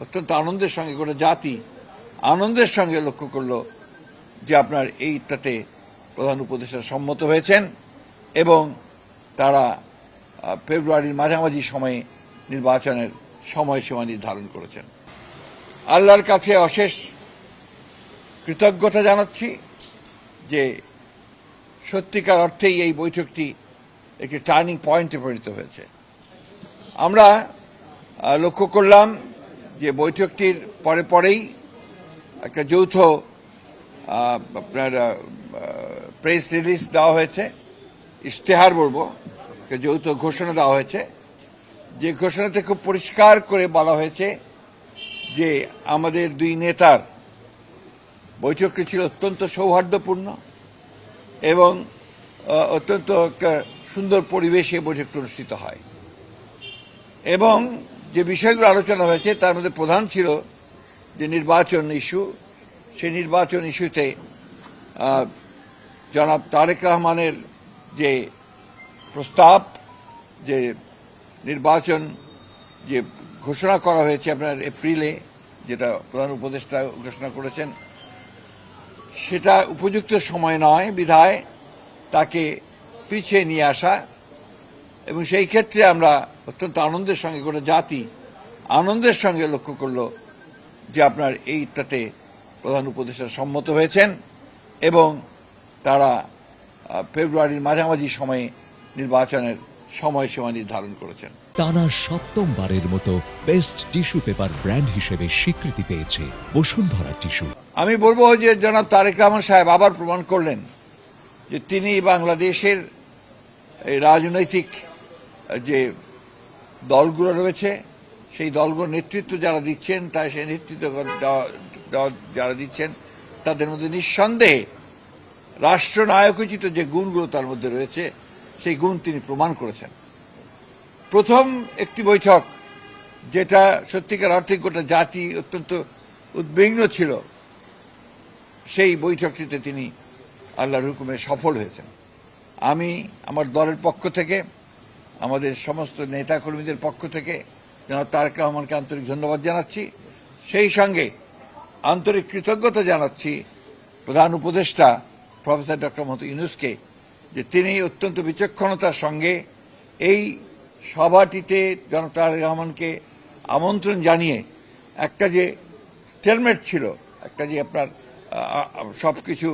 অত্যন্ত আনন্দের সঙ্গে, গোটা জাতি আনন্দের সঙ্গে লক্ষ্য করল যে আপনার এইটাতে প্রধান উপদেষ্টা সম্মত হয়েছেন এবং তারা ফেব্রুয়ারির মাঝামাঝি সময়ে নির্বাচনের সময়সীমা নির্ধারণ করেছেন। আল্লাহর কাছে অশেষ কৃতজ্ঞতা জানাচ্ছি যে সত্যিকার অর্থেই এই বৈঠকটি একটি টার্নিং পয়েন্টে পরিণত হয়েছে। আমরা লক্ষ্য করলাম যে বৈঠকটির পরে পরেই একটা যৌথ আপনার প্রেস রিলিজ দেওয়া হয়েছে, ইশতেহার বলব, একটা যৌথ ঘোষণা দেওয়া হয়েছে। যে ঘোষণাতে খুব পরিষ্কার করে বলা হয়েছে যে আমাদের দুই নেতার বৈঠকটি ছিল অত্যন্ত সৌহার্দ্যপূর্ণ এবং অত্যন্ত একটা সুন্দর পরিবেশে বৈঠকটি অনুষ্ঠিত হয়। এবং যে বিষয়গুলো আলোচনা হয়েছে, তার মধ্যে প্রধান ছিল যে নির্বাচন ইস্যু। সেই নির্বাচন ইস্যুতে জনাব তারেক রহমানের যে প্রস্তাব, যে নির্বাচন যে ঘোষণা করা হয়েছে আপনার এপ্রিলে, যেটা প্রধান উপদেষ্টা ঘোষণা করেছেন, সেটা উপযুক্ত সময় নয়, বিধায় তাকে পিছিয়ে নিয়ে আসা। এবং সেই ক্ষেত্রে আমরা অত্যন্ত আনন্দের সঙ্গে গোটা জাতি আনন্দের সঙ্গে লক্ষ্য করল যে আপনার এইটাতে প্রধান উপদেষ্টা সম্মত হয়েছেন এবং তারা ফেব্রুয়ারির মাঝামাঝি সময়ে নির্বাচনের সময়সীমা নির্ধারণ করেছেন। টানা সপ্তমবারের মতো বেস্ট টিস্যু পেপার ব্র্যান্ড হিসেবে স্বীকৃতি পেয়েছে বসুন্ধরা টিস্যু। আমি বলব যে জনাব তারেক রহমান সাহেব আবার প্রমাণ করলেন যে তিনি বাংলাদেশের এই রাজনৈতিক যে দলগুলো রয়েছে, সেই দলগুলোর নেতৃত্ব যারা দিচ্ছেন, তাই সেই নেতৃত্ব যারা দিচ্ছেন, তাদের মধ্যে নিঃসন্দেহে রাষ্ট্রনায়কোচিত যে গুণগুলো তার মধ্যে রয়েছে, সেই গুণ তিনি প্রমাণ করেছেন। প্রথম একটি বৈঠক, যেটা সত্যিকার অর্থে গোটা জাতি অত্যন্ত উদ্বিগ্ন ছিল, সেই বৈঠকটিতে তিনি আল্লাহর হুকুমে সফল হয়েছেন। আমি আমার দলের পক্ষ থেকে আমাদের সমস্ত নেতাকর্মীদের পক্ষ থেকে যেন তারেক রহমানকে আন্তরিক ধন্যবাদ জানাচ্ছি। সেই সঙ্গে আন্তরিক কৃতজ্ঞতা জানাচ্ছি প্রধান উপদেষ্টা প্রফেসর ডক্টর মোহাম্মদ ইউনুসকে যে তিনি অত্যন্ত বিচক্ষণতার সঙ্গে এই সভাটিতে জনাব তারেক রহমানকে আমন্ত্রণ জানিয়ে একটা যে স্টেলমেট ছিল, একটা যে আপনার সব কিছু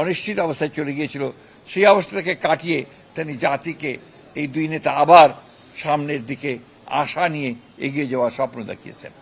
অনিশ্চিত অবস্থায় চলে গিয়েছিল, সেই অবস্থাটাকে কাটিয়ে তিনি জাতিকে এই দুই নেতা আবার সামনের দিকে আশা নিয়ে এগিয়ে যাওয়ার স্বপ্ন দেখিয়েছেন।